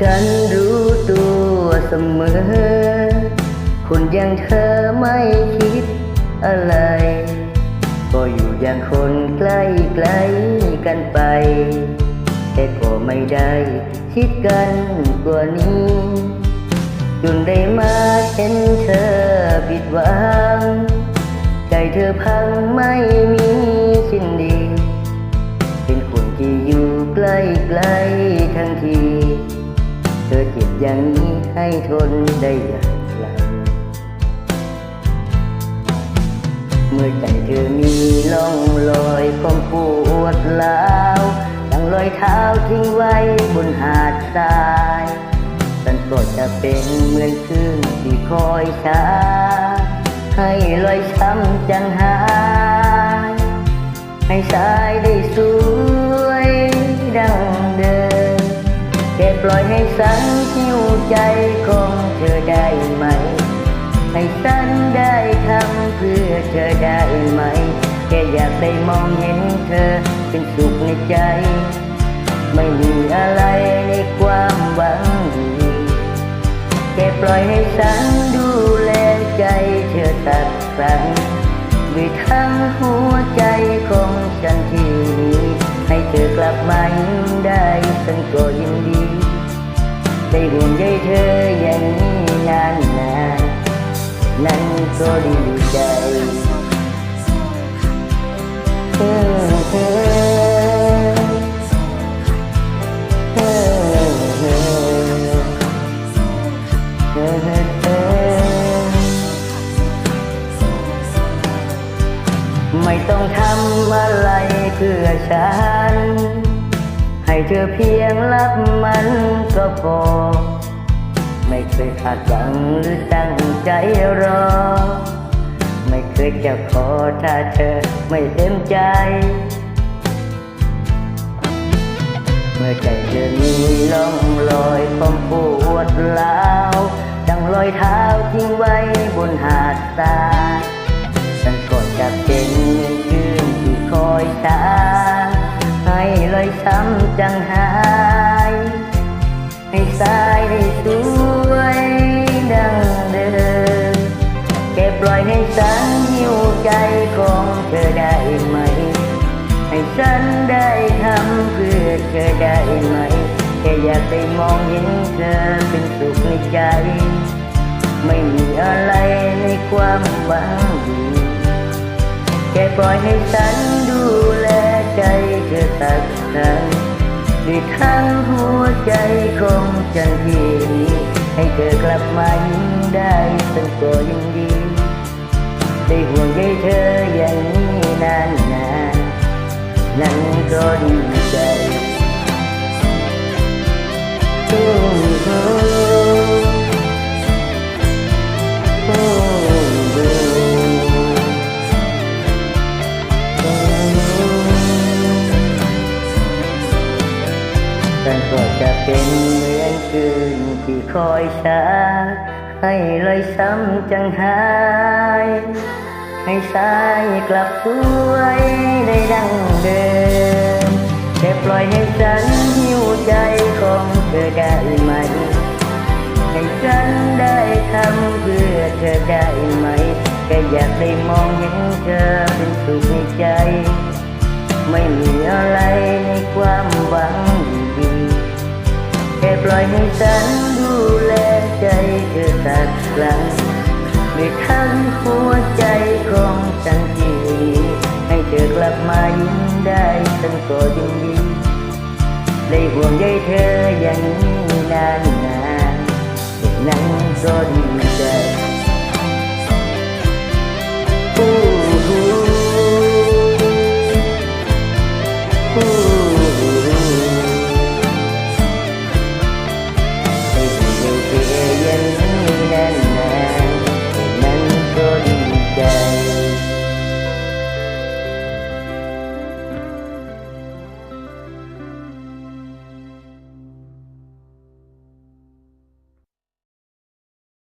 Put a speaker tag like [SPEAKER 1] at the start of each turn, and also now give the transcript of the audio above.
[SPEAKER 1] ฉันรู้ตัวเสมอ คนอย่างเธอไม่คิดอะไร ก็อยู่อย่างคนใกล้ใกล้กันไป แต่ก็ไม่ได้คิดกันกว่านี้ จนได้มาเห็นเธอผิดหวัง ใจเธอพังไม่มีสิ้นดี เป็นคนที่อยู่ใกล้ใกล้ทั้งที อย่างนี้ให้ทนได้อย่างไรเมื่อใจเธอมีร่องรอยของปวดร้าวดังรอยเท้าทิ้งไว้บนหาดทรายฉันก็จะเป็นเหมือนคลื่นที่คอยช้า ให้รอยช้ำจางหาย ให้สายได้สู้ ปล่อยให้สันหิวใจของเธอได้ไหม ให้ฉันได้ทำเพื่อเธอได้ไหม แค่อยากได้มองเห็นเธอเป็นสุขในใจ ไม่มีอะไรในความหวังดีแค่ปล่อยให้ฉันดูแลใจเธอสักครั้งด้วยทั้งหัวใจของฉันที่ ให้เธอกลับมายิ้มได้ฉันก็ยินดีได้ห่วงใยเธออย่างนี้นานนานนั้นก็ดีใจเออเออเออเออเออไม่ต้องทำอะไร เพื่อฉัน ให้เธอเพียงรับมันก็พอ ไม่เคยคาดหวังหรือตั้งใจรอ ไม่เคยจะขอถ้าเธอไม่เต็มใจ เมื่อใจเธอมีร่องรอยความปวดร้าวดังรอยเท้าทิ้งไว้บนหาดทรายฉันก็จะเป็นคลื่นที่ค อยช้าให้รอยช้ำจางหาย ให้สายได้สวยดังเดิมแค่ปล่อยให้ฉันหิวใจของเธอได้ไหม ให้ฉันได้ทำเพื่อเธอได้ไหมแค่อยากได้มองเห็นเธอเป็นสุขในใจ ไม่มีอะไรในความหวังดีแค่ปล่อยให้ฉัน จเธอตัดสินด้วยทั้งหัวใจของฉันที่มีให้เธอกลับมายิ้มได้ฉันก็ยินดีได้ห่วงใยเธออย่างนี้นานนานๆนั้นก็ดี ก็จะเป็นเหมือนคืนที่คอยช้าให้รอยซ้ำจางหายให้สายกลับสวยได้ดังเดิมแค่ปล่ ปล่อยให้ฉันดูแลใจเธอสักครั้งในทั้งหัวใจของฉันที่มีให้เธอกลับมายิ้มได้ฉันก็ยินดี ได้ห่วงใยเธออย่างนี้นานนานนั้นก็ดีใจ